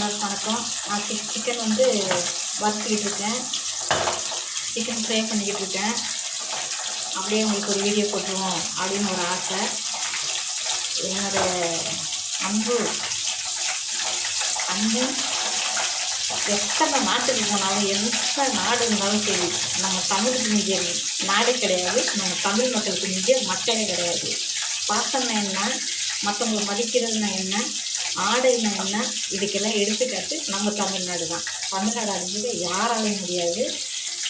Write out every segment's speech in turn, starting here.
எல்லாருக்கும் வணக்கம். நான் சிக்கன் வந்து வறுத்துக்கிட்டு இருக்கேன் சிக்கன் ஃப்ரை பண்ணிக்கிட்டு இருக்கேன் அப்படியே உங்களுக்கு ஒரு வீடியோ போட்டுருவோம் அப்படின்னு ஒரு ஆசை. என்னோடய அன்பு அன்பு எத்தனை நாட்டுக்கு போனாலும் எந்த நாடு இருந்தாலும் சரி நம்ம தமிழுக்கு மிக நாடே கிடையாது. நம்ம தமிழ் மக்களுக்கு மிக மக்களே கிடையாது. பாசம்னா என்ன? மற்றவங்களை மதிக்கிறதுனா என்ன? ஆடைனா என்ன? இதுக்கெல்லாம் எடுத்துக்காட்டு நம்ம தமிழ்நாடு தான். தமிழ்நாடு அறிஞ்சது யாராலையும் முடியாது.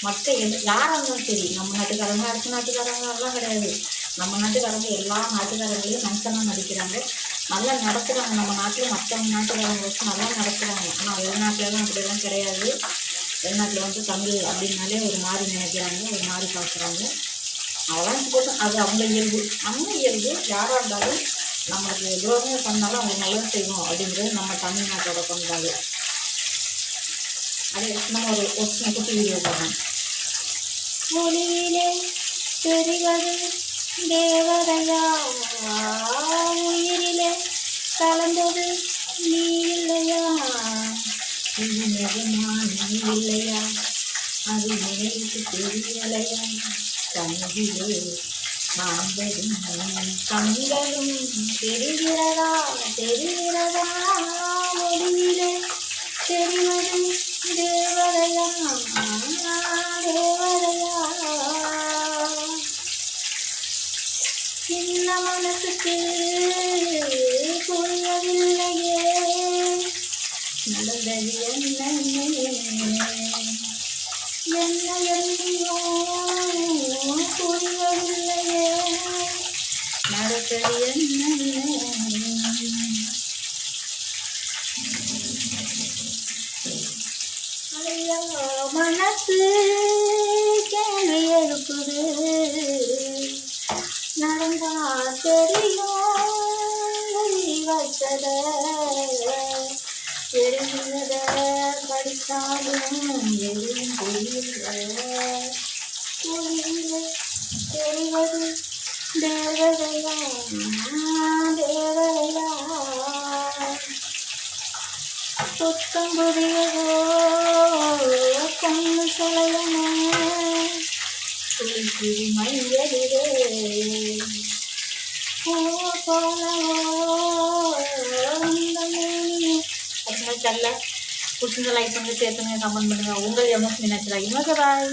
மற்ற எந்த யாராக இருந்தாலும் சரி நம்ம நாட்டுக்காரங்க அடுத்த நாட்டுக்காரங்க கிடையாது. நம்ம நாட்டுக்காரங்க எல்லா நாட்டுக்காரங்களையும் மனுஷனாக நடிக்கிறாங்க. நல்லா நடத்துகிறாங்க நம்ம நாட்டில் மற்றவங்க நாட்டுக்காரங்க வச்சு நல்லா நடத்துகிறாங்க ஆனால் வெளிநாட்டிலலாம் அப்படிலாம் கிடையாது. வெளிநாட்டில் வந்து தமிழ் அப்படின்னாலே ஒரு மாதிரி நினைக்கிறாங்க ஒரு மாதிரி பார்க்குறாங்க. அதெல்லாம் போதும். அது அவங்க இயல்பு. நம்ம இயல்பு. யாராக இருந்தாலும் நம்மளுக்கு துரோகம் பண்ணாலும் அவங்க நல்லது செய்வோம் அப்படிங்கிறது நம்ம தமிழ்நாட்டோட பண்பாடு. அதே நம்ம ஒரு ஒரு சின்ன குட்டி வீடியோ போடுறோம் மொழியிலே தெரிவது தேவதையா? உயிரிலே கலந்தது நீ இல்லையா? இது நிஜமான இல்லையா? அது நினைவுக்கு தெரியலையா? கண்ணிலே காண்பதும் கண்களும் தெரிகிறதா தெரிகிறதா மொழியிலே தெரிவதும் தேவதையா தேவதையா சின்ன மனசுக்கு புரியவில்லையே. நடந்தது என்ன என்ன என்னையோ புரியவில்லையே நடந்தது என்ன ஐயா, மனசு கேள்வி எழுப்புது. நடந்தா தெரியும் எழுதி வச்சத எழுதினத படித்தாலும் எதுவும் புரியல புரியல தெரிவது தேவதையா தேவதையா சுத்தம் புரியதோ கண்ணு சொல்லணுமே சிறு மையலிலே போலவோ தெரியல பிடிச்சிருந்த லைக் பண்ணி சேர்த்துங்க கமெண்ட் பண்ணுங்க. உங்கள் எமோஷன் நினைச்சிடாங்க பாய்